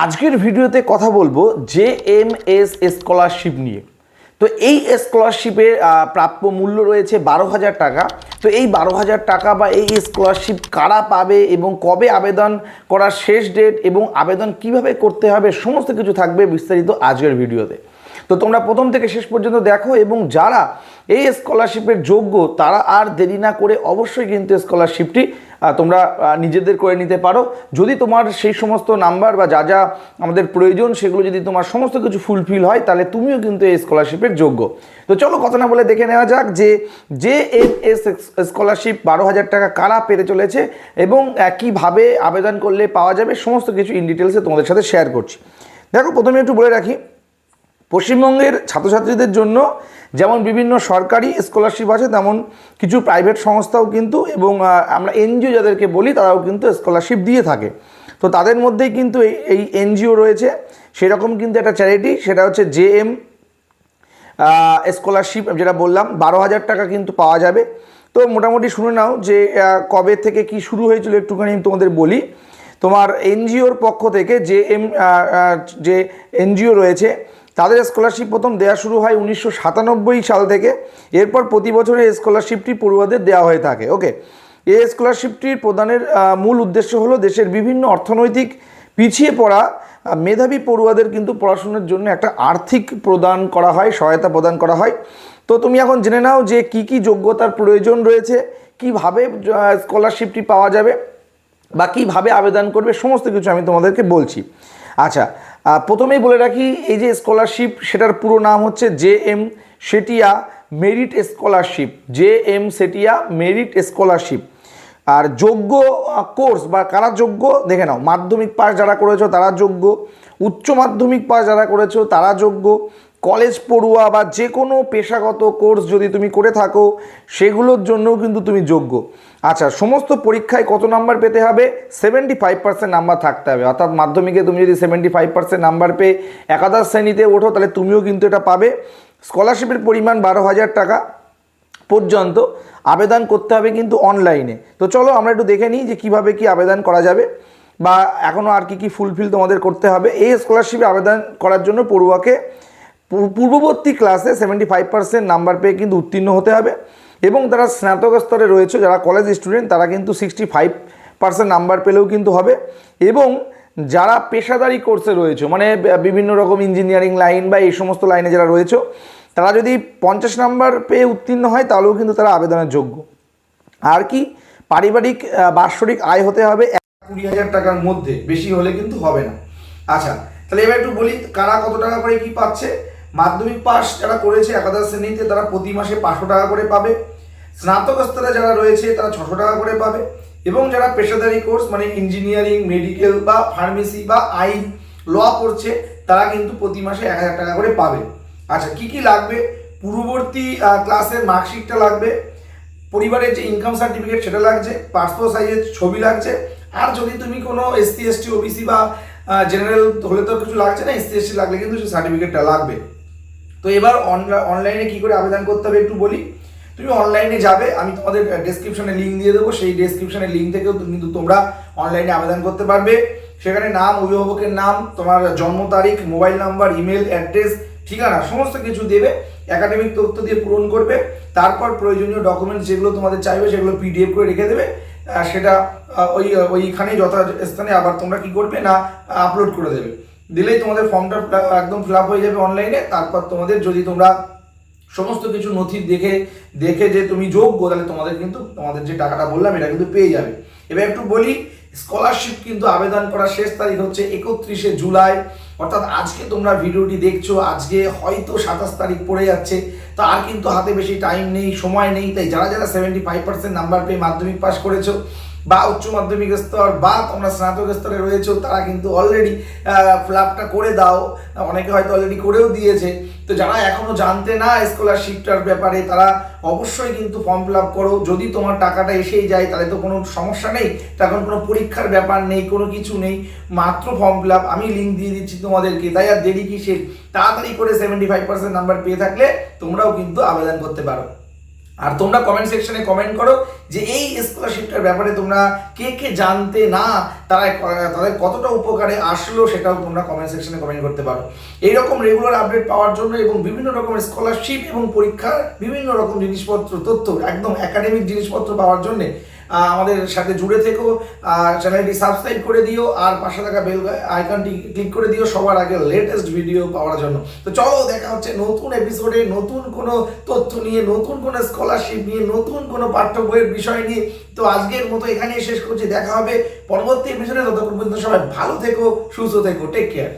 আজকের ভিডিওতে কথা বলব জে এম এস স্কলারশিপ নিয়ে। তো এই স্কলারশিপের প্রাপ্য মূল্য রয়েছে বারো হাজার টাকা। তো এই বারো হাজার টাকা বা এই স্কলারশিপ কারা পাবে এবং কবে আবেদন করার শেষ ডেট এবং আবেদন কীভাবে করতে হবে, সমস্ত কিছু থাকবে বিস্তারিত আজকের ভিডিওতে। তো তোমরা প্রথম থেকে শেষ পর্যন্ত দেখো এবং যারা এই স্কলারশিপের যোগ্য, তারা আর দেরি না করে অবশ্যই কিন্তু স্কলারশিপটি তোমরা নিজেদের করে নিতে পারো। যদি তোমার সেই সমস্ত নাম্বার বা যা যা আমাদের প্রয়োজন, সেগুলো যদি তোমার সমস্ত কিছু ফুলফিল হয়, তাহলে তুমিও কিন্তু এই স্কলারশিপের যোগ্য। তো চলো কথা না বলে দেখে নেওয়া যাক যে যে এম এস স্কলারশিপ বারো হাজার টাকা কারা পেতে চলেছে এবং কীভাবে আবেদন করলে পাওয়া যাবে, সমস্ত কিছু ইন ডিটেলসে তোমাদের সাথে শেয়ার করছি। দেখো, প্রথমে একটু বলে রাখি পশ্চিমবঙ্গের ছাত্রছাত্রীদের জন্য যেমন বিভিন্ন সরকারি স্কলারশিপ আছে, তেমন কিছু প্রাইভেট সংস্থাও কিন্তু এবং আমরা এনজিও যাদেরকে বলি তারাও কিন্তু স্কলারশিপ দিয়ে থাকে। তো তাদের মধ্যেই কিন্তু এই এনজিও রয়েছে। সেরকম কিন্তু একটা চ্যারিটি সেটা হচ্ছে জে এম স্কলারশিপ যেটা বললাম, বারো হাজার টাকা কিন্তু পাওয়া যাবে। তো মোটামুটি শুনে নাও যে কবে থেকে কি শুরু হয়েছিল একটুখানি তোমাদের বলি। তোমার এনজিওর পক্ষ থেকে যে এম যে এনজিও রয়েছে তাদের স্কলারশিপ প্রথম দেওয়া শুরু হয় উনিশশো সাতানব্বই সাল থেকে। এরপর প্রতি বছর এই স্কলারশিপটি পড়ুয়াদের দেওয়া হয়ে থাকে। ওকে এই স্কলারশিপটির প্রদানের মূল উদ্দেশ্য হলো দেশের বিভিন্ন অর্থনৈতিক পিছিয়ে পড়া মেধাবী পড়ুয়াদের কিন্তু পড়াশোনার জন্য একটা আর্থিক প্রদান করা হয়, সহায়তা প্রদান করা হয়। তো তুমি এখন জেনে নাও যে কি কি যোগ্যতার প্রয়োজন রয়েছে, কীভাবে স্কলারশিপটি পাওয়া যাবে বা কীভাবে আবেদন করবে, সমস্ত কিছু আমি তোমাদেরকে বলছি। আচ্ছা প্রথমেই বলে রাখি, এই যে স্কলারশিপ সেটার পুরো নাম হচ্ছে J M Setia merit scholarship J M Setia merit scholarship আর যোগ্য কোর্স বা কারা যোগ্য, দেখে নাও, মাধ্যমিক পাস যারা করেছ তারা যোগ্য, উচ্চ মাধ্যমিক পাস যারা করেছ তারা যোগ্য কলেজ পড়ুয়া বা যে কোনো পেশাগত কোর্স যদি তুমি করে থাকো, সেগুলোর জন্যও কিন্তু তুমি যোগ্য। আচ্ছা সমস্ত পরীক্ষায় কত নাম্বার পেতে হবে? সেভেন্টি ফাইভ পার্সেন্ট নাম্বার থাকতে হবে। অর্থাৎ মাধ্যমিকে তুমি যদি সেভেন্টি ফাইভ পার্সেন্ট নাম্বার পেয়ে একাদশ শ্রেণীতে ওঠো, তাহলে তুমিও কিন্তু এটা পাবে। স্কলারশিপের পরিমাণ বারো হাজার টাকা পর্যন্ত আবেদন করতে হবে কিন্তু অনলাইনে। তো চলো আমরা একটু দেখে নিই যে কীভাবে কি আবেদন করা যাবে বা এখনও আর কি কি ফুলফিল তোমাদের করতে হবে। এই স্কলারশিপে আবেদন করার জন্য পড়ুয়াকে পূর্ববর্তী ক্লাসে সেভেন্টি ফাইভ পার্সেন্ট নাম্বার পেয়ে কিন্তু উত্তীর্ণ হতে হবে। এবং তারা স্নাতক স্তরে রয়েছে, যারা কলেজ স্টুডেন্ট তারা কিন্তু সিক্সটি ফাইভ পার্সেন্ট নাম্বার পেলেও কিন্তু হবে। এবং যারা পেশাদারি কোর্সে রয়েছে মানে বিভিন্ন রকম ইঞ্জিনিয়ারিং লাইন বা এই সমস্ত লাইনে যারা রয়েছে, তারা যদি পঞ্চাশ নাম্বার পেয়ে উত্তীর্ণ হয়, তাহলেও কিন্তু তারা আবেদনের যোগ্য। আর কি, পারিবারিক বাৎসরিক আয় হতে হবে এক কুড়ি হাজার টাকার মধ্যে, বেশি হলে কিন্তু হবে না। আচ্ছা তাহলে এবার একটু বলি, কারা কত টাকা করে কি পাচ্ছে? মাধ্যমিক পাস যারা করেছে একাদশ শ্রেণীতে তারা প্রতি মাসে পাঁচশো টাকা করে পাবে। স্নাতক স্তরে যারা রয়েছে তারা ছশো টাকা করে পাবে এবং যারা পেশাদারি কোর্স মানে ইঞ্জিনিয়ারিং মেডিকেল বা ফার্মেসি বা আইন ল করছে তারা কিন্তু প্রতি মাসে এক হাজার টাকা করে পাবে। আচ্ছা কি কি লাগবে? পূর্ববর্তী ক্লাসের মার্কশিটটা লাগবে। পরিবারের যে ইনকাম সার্টিফিকেট সেটা লাগছে পাসপোর্ট সাইজের ছবি লাগছে। আর যদি তুমি কোনো এসসি এসটি ওবিসি বা জেনারেল হলে তো কিছু লাগছে না এসসি এসটি লাগলে কিন্তু সেই সার্টিফিকেটটা লাগবে। তো এবার অনলাইনে কি করে আবেদন করতে হবে একটু বলি? তুমি অনলাইনে যাবে, আমি তোমাদের ডেসক্রিপশনে লিঙ্ক দিয়ে দেবো, সেই ডেসক্রিপশনের লিঙ্ক থেকেও কিন্তু তোমরা অনলাইনে আবেদন করতে পারবে। সেখানে নাম, অভিভাবকের নাম, তোমার জন্ম তারিখ মোবাইল নাম্বার ইমেল অ্যাড্রেস ঠিকানা, সমস্ত কিছু দেবে। একাডেমিক তথ্য দিয়ে পূরণ করবে। তারপর প্রয়োজনীয় ডকুমেন্টস যেগুলো তোমাদের চাইবে, সেগুলো পিডিএফ করে রেখে দেবে। সেটা ওই, ওইখানেই যথাস্থানে আবার তোমরা কি করবে না আপলোড করে দেবে। দিলেই তোমাদের ফর্মটা একদম ফিল হয়ে যাবে অনলাইনে তারপর তোমাদের যদি তোমরা সমস্ত কিছু নথি দেখে দেখে যে তুমি যোগ্য, তাহলে তোমাদের কিন্তু, তোমাদের যে টাকাটা বললাম, এটা কিন্তু পেয়ে যাবে। এবার একটু বলি স্কলারশিপ কিন্তু আবেদন করার শেষ তারিখ হচ্ছে একত্রিশে জুলাই। অর্থাৎ আজকে তোমরা ভিডিওটি দেখছ, আজকে হয়তো সাতাশ তারিখ পড়ে যাচ্ছে। তো আর কিন্তু হাতে বেশি টাইম নেই, সময় নেই। তাই যারা যারা সেভেন্টি ফাইভ পার্সেন্ট নাম্বার পেয়ে মাধ্যমিক পাস করেছ বা উচ্চ মাধ্যমিক স্তর বা তোমরা স্নাতক স্তরে রয়েছো, তারা কিন্তু অলরেডি ফ্লাপটা করে দাও। অনেকে হয়তো অলরেডি করেও দিয়েছে। তো যারা এখনও জানতে না স্কলারশিপটার ব্যাপারে, তারা অবশ্যই কিন্তু ফর্ম ফিল আপ করো। যদি তোমার টাকাটা এসেই যায়, তাহলে তো কোনো সমস্যা নেই। তখন কোনো পরীক্ষার ব্যাপার নেই, কোনো কিছু নেই। মাত্র ফর্ম ফিল আপ আমি লিঙ্ক দিয়ে দিচ্ছি তোমাদেরকে। তাই আর দেরি কিসের? তাড়াতাড়ি করে সেভেন্টি ফাইভ পার্সেন্ট নাম্বার পেয়ে থাকলে তোমরাও কিন্তু আবেদন করতে পারো। আর তোমরা কমেন্ট সেকশনে কমেন্ট করো যে এই স্কলারশিপটার ব্যাপারে তোমরা কে কে জানতে না তারা তাদের কতটা উপকারে আসলো সেটাও তোমরা কমেন্ট সেকশনে কমেন্ট করতে পারো। এইরকম রেগুলার আপডেট পাওয়ার জন্য এবং বিভিন্ন রকমের স্কলারশিপ এবং পরীক্ষার বিভিন্ন রকম জিনিসপত্র, তথ্য, একদম একাডেমিক জিনিসপত্র পাওয়ার জন্যে আমাদের সাথে জুড়ে থেকো, আর চ্যানেলটি সাবস্ক্রাইব করে দিও, আর পাশে থাকা বেল আইকনটি ক্লিক করে দিও সবার আগে লেটেস্ট ভিডিও পাওয়ার জন্য। তো চলো, দেখা হচ্ছে নতুন এপিসোডে নতুন কোনো তথ্য নিয়ে, নতুন কোনো স্কলারশিপ নিয়ে, নতুন কোনো পাঠ্য বইয়ের বিষয় নিয়ে। তো আজকের মতো এখানেই শেষ করছি, দেখা হবে পরবর্তী এপিসোডে ততক্ষণ পর্যন্ত সবাই ভালো থেকো, সুস্থ থেকো টেক কেয়ার